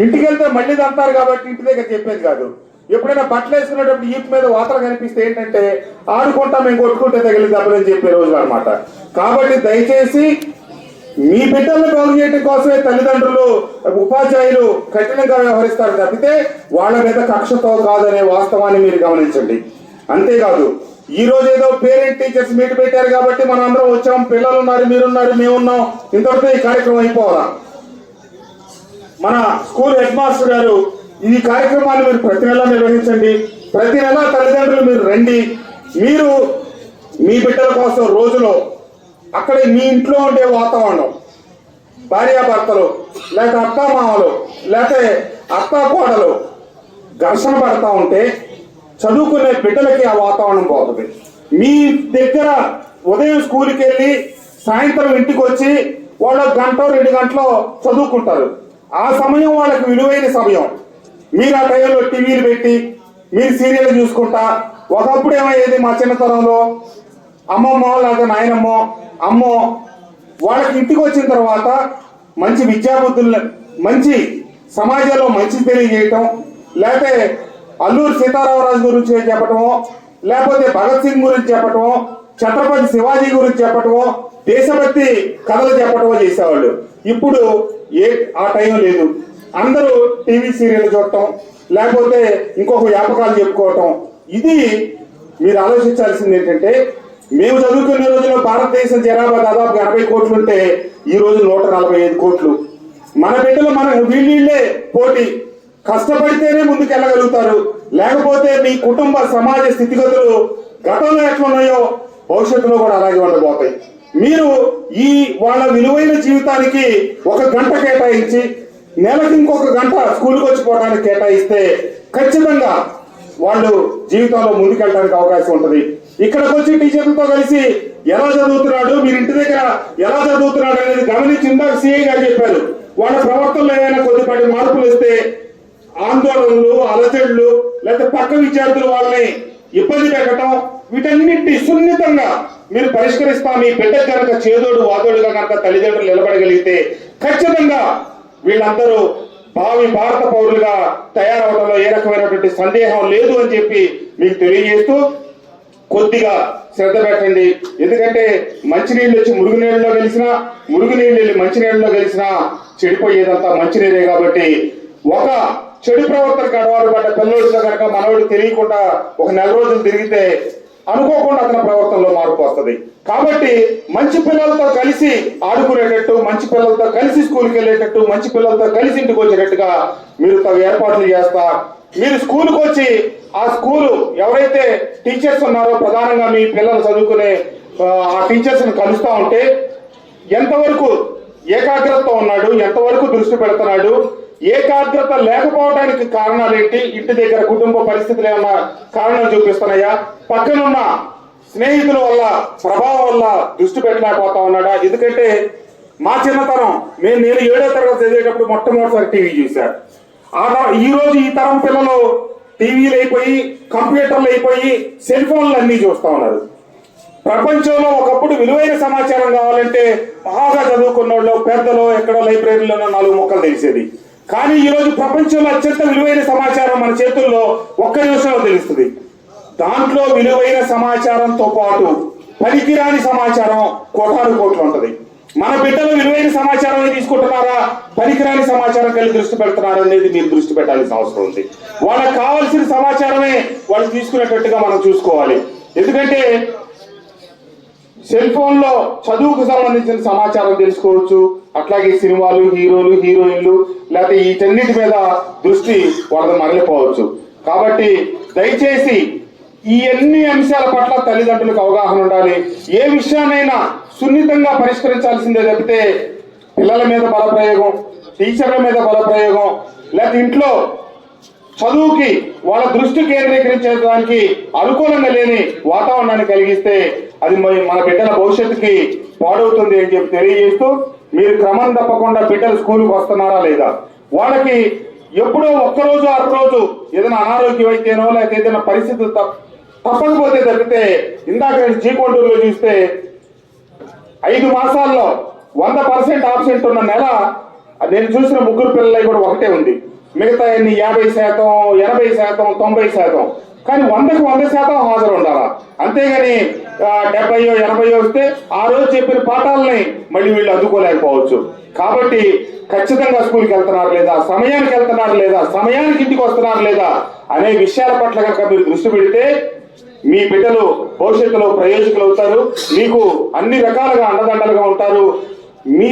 ఇంటికి వెళ్తే మళ్ళీ అంటారు కాబట్టి ఇంటి దగ్గర చెప్పేది కాదు. ఎప్పుడైనా బట్టలు వేసుకునేటప్పుడు ఈపు మీద వాతలు కనిపిస్తే ఏంటంటే ఆడుకుంటా మేము కొట్టుకుంటే తగిలి దెబ్బలని చెప్పే రోజులు అనమాట కాబట్టి దయచేసి మీ బిడ్డలను బాగు చేయడం కోసమే తల్లిదండ్రులు ఉపాధ్యాయులు కఠినంగా వ్యవహరిస్తారు తప్పితే వాళ్ళ మీద కక్షతో కాదనే వాస్తవాన్ని మీరు గమనించండి. అంతేకాదు ఈ రోజు ఏదో పేరెంట్ టీచర్స్ మీట్ పెట్టారు కాబట్టి మనం అందరం వచ్చాం పిల్లలు ఉన్నారు మీరున్నారు మేమున్నాం. ఇంతవరకు ఈ కార్యక్రమం అయిపోవాలా? మన స్కూల్ హెడ్ మాస్టర్ గారు ఈ కార్యక్రమాన్ని మీరు ప్రతి నెల నిర్వహించండి. ప్రతి నెల తల్లిదండ్రులు మీరు రండి. మీరు మీ బిడ్డల కోసం రోజులో అక్కడ మీ ఇంట్లో ఉండే వాతావరణం భార్యాభర్తలు లేక అత్త మామలు లేకపోతే అత్త కోడలు ఘర్షణ పడతా ఉంటే చదువుకునే బిడ్డలకి ఆ వాతావరణం పోతుంది మీ దగ్గర ఉదయం స్కూల్కి వెళ్ళి సాయంత్రం ఇంటికి వచ్చి వాళ్ళు గంట రెండు గంటలో చదువుకుంటారు. ఆ సమయం వాళ్ళకి విలువైన సమయం. మీరు ఆ టైంలో టీవీలు పెట్టి మీరు సీరియల్ చూసుకుంటా ఒకప్పుడు ఏమయ్యేది మా చిన్నతనంలో? అమ్మమ్మ లేదా నాయనమ్మ అమ్మో వాళ్ళకి ఇంటికి వచ్చిన తర్వాత మంచి విద్యాబుద్ధులు మంచి సమాజంలో మంచి తెలియజేయటం లేకపోతే అల్లూరు సీతారామరాజు గురించి చెప్పటమో లేకపోతే భగత్ సింగ్ గురించి చెప్పటమో ఛత్రపతి శివాజీ గురించి చెప్పటమో దేశభక్తి కథలు చెప్పటమో చేసేవాళ్ళు. ఇప్పుడు ఏ ఆ టైం లేదు. అందరూ టీవీ సీరియల్ చూడటం లేకపోతే ఇంకొక వ్యాపకాలు చెప్పుకోవటం. ఇది మీరు ఆలోచించాల్సింది ఏంటంటే మేము చదువుకునే రోజుల్లో భారతదేశం జనాభా దాదాపు ఎనభై కోట్లు ఉంటే ఈ రోజు నూట నలభై ఐదు కోట్లు. మన బిడ్డలు మన వీళ్ళే పోటీ. కష్టపడితేనే ముందుకెళ్ళగలుగుతారు. లేకపోతే మీ కుటుంబ సమాజ స్థితిగతులు గతంలో ఎట్లున్నాయో భవిష్యత్తులో కూడా అలాగే ఉండబోతాయి. మీరు ఈ వాళ్ళ విలువైన జీవితానికి ఒక గంట కేటాయించి నెలకి ఇంకొక గంట స్కూల్కి వచ్చిపోవడానికి కేటాయిస్తే ఖచ్చితంగా వాళ్ళు జీవితంలో ముందుకెళ్ళడానికి అవకాశం ఉంటుంది. ఇక్కడికి వచ్చి టీచర్లతో కలిసి ఎలా చదువుతున్నాడు మీరు ఇంటి దగ్గర ఎలా చదువుతున్నాడు అనేది గమనించి ఇందాక గారు చెప్పారు. వాళ్ళ ప్రవర్తనలో ఏమైనా కొద్దిపాటి మార్పులు వస్తే ఆందోళనలు అలజడులు లేకపోతే పక్క విద్యార్థులు వాళ్ళని ఇబ్బంది పెట్టడం వీటన్నింటి సున్నితంగా మీరు పరిష్కరిస్తా మీ బిడ్డ కనుక చేదోడు వాదోడుగా కనుక తల్లిదండ్రులు నిలబడగలిగితే ఖచ్చితంగా వీళ్ళందరూ భావి భారత పౌరులుగా తయారవడంలో ఏ రకమైనటువంటి సందేహం లేదు అని చెప్పి మీకు తెలియజేస్తూ కొద్దిగా శ్రద్ధ పెట్టండి. ఎందుకంటే మంచినీళ్ళు వచ్చి మురుగునీళ్ళలో కలిసినా మురుగునీళ్ళు వెళ్ళి మంచినీళ్ళలో కలిసినా చెడిపోయేదంతా మంచినీరే కాబట్టి ఒక చెడు ప్రవర్తనకు అడవాడు పడ్డ పిల్లోడితో కనుక మనోడు తెలియకుండా ఒక నెల రోజులు తిరిగితే అనుకోకుండా అతని ప్రవర్తనలో మార్పు వస్తుంది. కాబట్టి మంచి పిల్లలతో కలిసి ఆడుకునేటట్టు మంచి పిల్లలతో కలిసి స్కూల్కి వెళ్ళేటట్టు మంచి పిల్లలతో కలిసి ఇంటికి వచ్చేటట్టుగా మీరు తగు ఏర్పాట్లు చేస్తా. మీరు స్కూల్కి వచ్చి ఆ స్కూలు ఎవరైతే టీచర్స్ ఉన్నారో ప్రధానంగా మీ పిల్లలు చదువుకునే ఆ, టీచర్స్ని కలుస్తూ ఉంటే ఎంతవరకు ఏకాగ్రతతో ఉన్నాడు ఎంతవరకు దృష్టి పెడుతున్నాడు ఏకాగ్రత లేకపోవడానికి కారణాలు ఏంటి? ఇంటి దగ్గర కుటుంబ పరిస్థితులు ఏమన్నా కారణం చూపిస్తున్నాయా? పక్కనున్న స్నేహితుల వల్ల ప్రభావం వల్ల దృష్టి పెట్టలేకపోతా ఉన్నాడా? ఎందుకంటే మా చిన్నతనం నేను నేను ఏడో తరగతి చదివేటప్పుడు మొట్టమొదటిసారి టీవీ చూశారు ఆ తర- ఈ రోజు ఈ తరం పిల్లలు టీవీలు అయిపోయి కంప్యూటర్లు అయిపోయి సెల్ ఫోన్లు అన్ని చూస్తూ ఉన్నారు. ప్రపంచంలో ఒకప్పుడు విలువైన సమాచారం కావాలంటే బాగా చదువుకున్న వాళ్ళు పెద్దలు ఎక్కడో లైబ్రరీలో నాలుగు మొక్కలు తెలిసేది. కానీ ఈరోజు ప్రపంచంలో అత్యంత విలువైన సమాచారం మన చేతుల్లో ఒక్క నిమిషంలో తెలుస్తుంది. దాంట్లో విలువైన సమాచారంతో పాటు పనికిరాని సమాచారం కోటాను కోట్లు ఉంటుంది. మన బిడ్డలు విలువైన సమాచారం తీసుకుంటున్నారా? పనికిరాని సమాచారం కలిగి దృష్టి పెడుతున్నారా అనేది మీరు దృష్టి పెట్టాల్సిన అవసరం ఉంది. వాళ్ళకి కావాల్సిన సమాచారమే వాళ్ళు తీసుకునేటట్టుగా మనం చూసుకోవాలి. ఎందుకంటే సెల్ ఫోన్లో చదువుకు సంబంధించిన సమాచారం తెలుసుకోవచ్చు. అట్లాగే సినిమాలు హీరోలు హీరోయిన్లు లేకపోతే వీటన్నిటి మీద దృష్టి వాళ్ళది మరలిపోవచ్చు. కాబట్టి దయచేసి ఈ అన్ని అంశాల పట్ల తల్లిదండ్రులకు అవగాహన ఉండాలి. ఏ విషయాన్నైనా సున్నితంగా పరిష్కరించాల్సిందే తప్పితే పిల్లల మీద బలప్రయోగం టీచర్ల మీద బలప్రయోగం లేకపోతే ఇంట్లో చదువుకి వాళ్ళ దృష్టి కేంద్రీకరించడానికి అనుకూలంగా లేని వాతావరణాన్ని కలిగిస్తే అది మరి మన బిడ్డల భవిష్యత్తుకి పాడవుతుంది అని చెప్పి తెలియజేస్తూ మీరు క్రమం తప్పకుండా బిడ్డలు స్కూల్కి వస్తున్నారా లేదా? వాళ్ళకి ఎప్పుడో ఒక్కరోజు రోజు ఏదైనా అనారోగ్యం అయితేనో లేకపోతే ఏదైనా పరిస్థితి తప్పకపోతే తప్పితే ఇందాక జీకొంటూరులో చూస్తే ఐదు మాసాల్లో వంద పర్సెంట్ ఆబ్సెంట్ ఉన్న నెల నేను చూసిన ముగ్గురు పిల్లలకి కూడా ఒకటే ఉంది. మిగతా ఎన్ని యాభై శాతం ఎనభై శాతం తొంభై శాతం కానీ వందకు వంద శాతం హాజరు ఉండాలా అంతేగాని డెబ్బయో ఎనభయో వస్తే ఆ రోజు చెప్పిన పాఠాలని మళ్ళీ వీళ్ళు అందుకోలేకపోవచ్చు. కాబట్టి ఖచ్చితంగా స్కూల్కి వెళ్తున్నారు లేదా సమయానికి వెళ్తున్నారు లేదా సమయానికి ఇంటికి వస్తున్నారు లేదా అనే విషయాల పట్ల కనుక మీరు దృష్టి పెడితే మీ బిడ్డలు భవిష్యత్తులో ప్రయోజకులు అవుతారు మీకు అన్ని రకాలుగా అండదండలుగా ఉంటారు. మీ